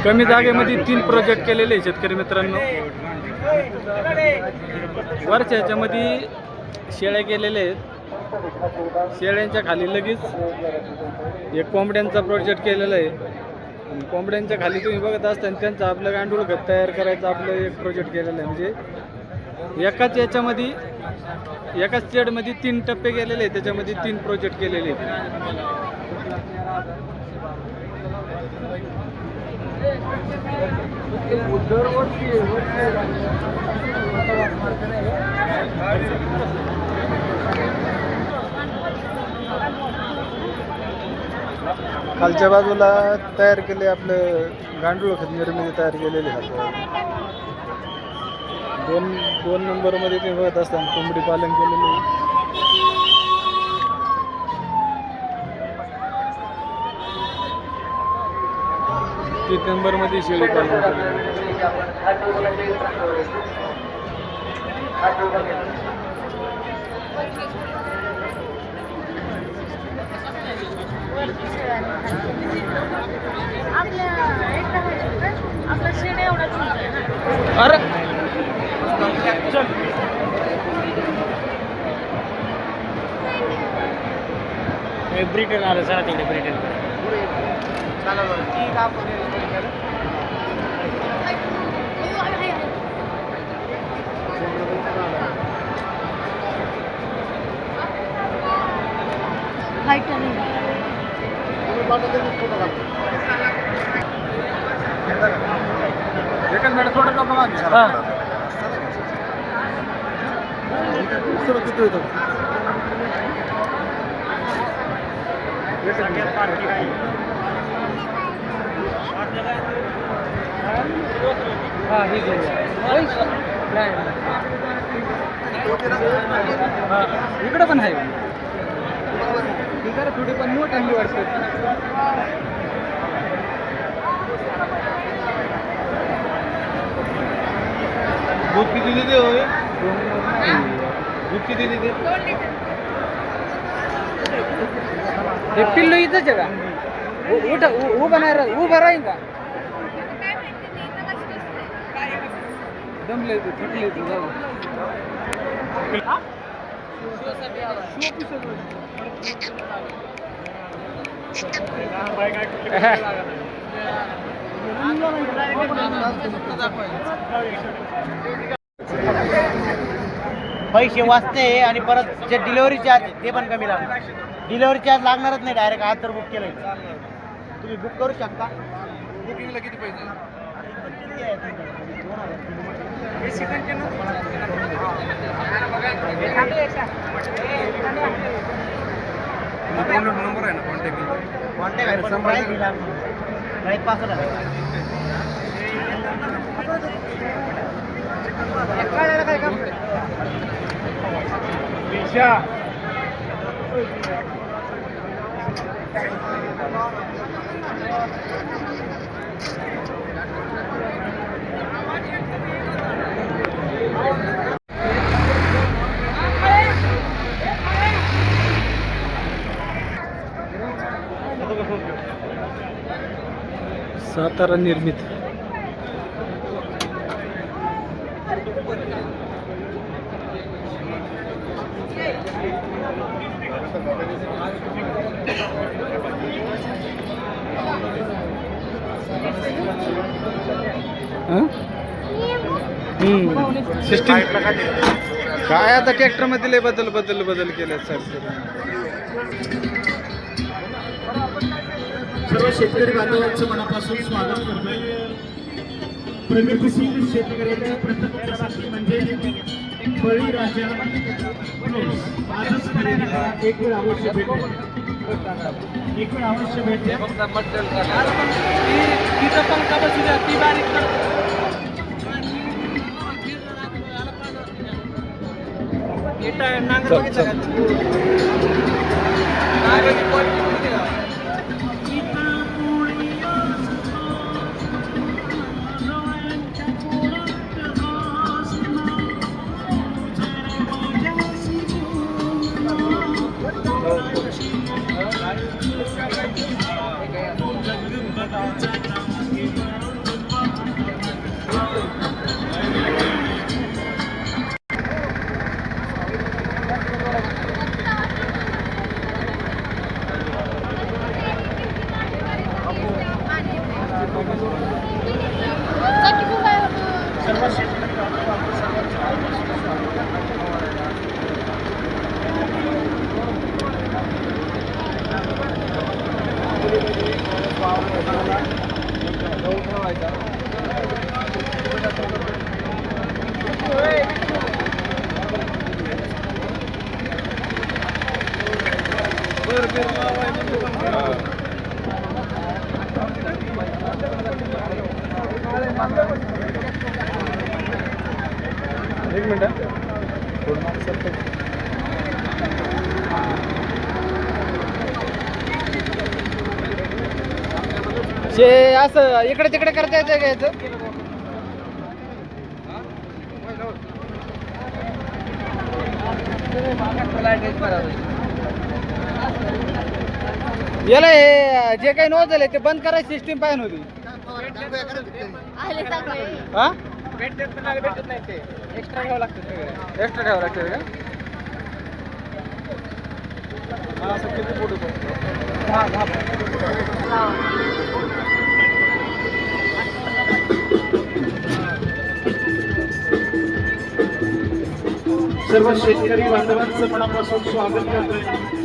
कमी जागेमध्ये तीन प्रोजेक्ट केलेले आहे शेतकरी मित्रांनो. वरच्या ह्याच्यामध्ये शेळ्या केलेल्या आहेत. शेळ्यांच्या खाली लगेच एक कोंबड्यांचा प्रोजेक्ट केलेला आहे. कोंबड्यांच्या खाली तुम्ही बघत असताना त्यांचं आपलं गांडूळ खत तयार करायचं आपलं एक प्रोजेक्ट केलेलं आहे. म्हणजे एकाच याच्यामध्ये एकाच शेडमध्ये तीन टप्पे गेलेले आहेत. त्याच्यामध्ये तीन प्रोजेक्ट केलेले आहेत. खालच्या बाजूला तयार केले आपलं गांडूळ खत निर्मिती तयार केलेली आहे. दोन दोन नंबरमध्ये ते बघत असताना कोंबडी पालन केलेलं नंबरमध्ये शेळी पालन केलेलं आहे. आपला शेड एवढाच आहे ना अरे ब्रिटन आलं सर तिकडे ब्रिटन एकच मिनिट थोडं नको मागे दुसरं किती होतं एकच मिनिट. हां हे घेऊया हा, इकडं पण आहे. इकडं थोडी पण मोठ हल्ली वाटते. दूध किती देते होय. दूध किती देते हे पिल्लू इथंच आहे का? उ- उठ उ- उभं नाही उभं राहील का? दमले ते थकले ते जाऊ. पैसे वाचते आणि परत जे डिलिव्हरी चार्ज आहे, ते पण कमी लागणार. डिलिव्हरी चार्ज लागणारच नाही डायरेक्ट आज तर बुक केलं तुम्ही बुक करू शकता. बुकिंगला किती पैसे? नंबर आहे ना कॉन्टॅक्ट कॉन्टॅक्ट आहे पण प्राईस दिला प्राईस पासष्ट आहे सातारा निर्मित. सिस्टीम काय आता ट्रॅक्टरमध्ये लय बदल बदल बदल केले सर सर्व शेतकरी बांधवांचं मनापासून स्वागत करतोय. प्रगतीशील शेतकऱ्याची प्रथम प्रशासन म्हणजे बळीराजा. आजच खरेदी एक वेळ अवश्य भेट एक वेळ अवश्य ती बारीक कर चल, चल. एक मिनिट. शे असं इकडे तिकडे करता येतं का याचं याला हे जे काही नोंद झाले ते बंद करायची सिस्टीम पाहिजे होती. आले चांगले. हा? भेटत नाही ते. एक्स्ट्रा घ्यावं लागतं सगळं. एक्स्ट्रा घ्यावं लागतं का? हा, असं किती फोटो दहा दहा सर्व शेतकरी बांधवांचं मनापासून स्वागत करतोय.